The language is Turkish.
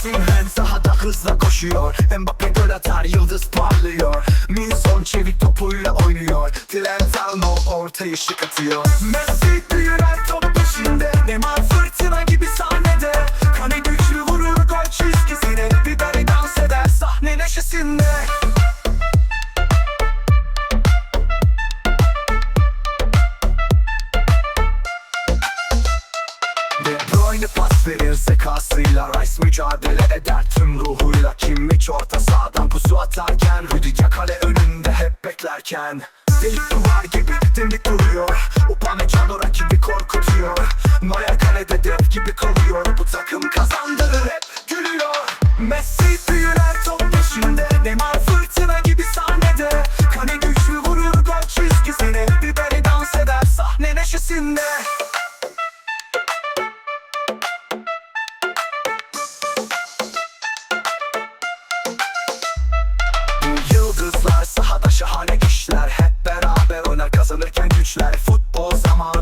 Ersin hem sahada hızla koşuyor. Mbappe gol atar yıldız parlıyor. Minson çevik topuyla oynuyor. Trentano ortaya şık atıyor. Messi büyüren top peşinde. Neymar fırtına gibi sahnede. Kane güçlü vurur gol çizgisine. Biberi dans eder sahne neşesinde. De verir zekasıyla Rice mücadele eder tüm ruhuyla. Kimmich orta sahadan pusu atarken Rüdiger kale önünde hep beklerken. Delik duvar gibi dimdik duruyor. Upamecano rakibi korkutuyor. Neuer kalede dev gibi kalıyor. Bu takım kazandırır hep gülüyor. Messi güçler futbol zamanı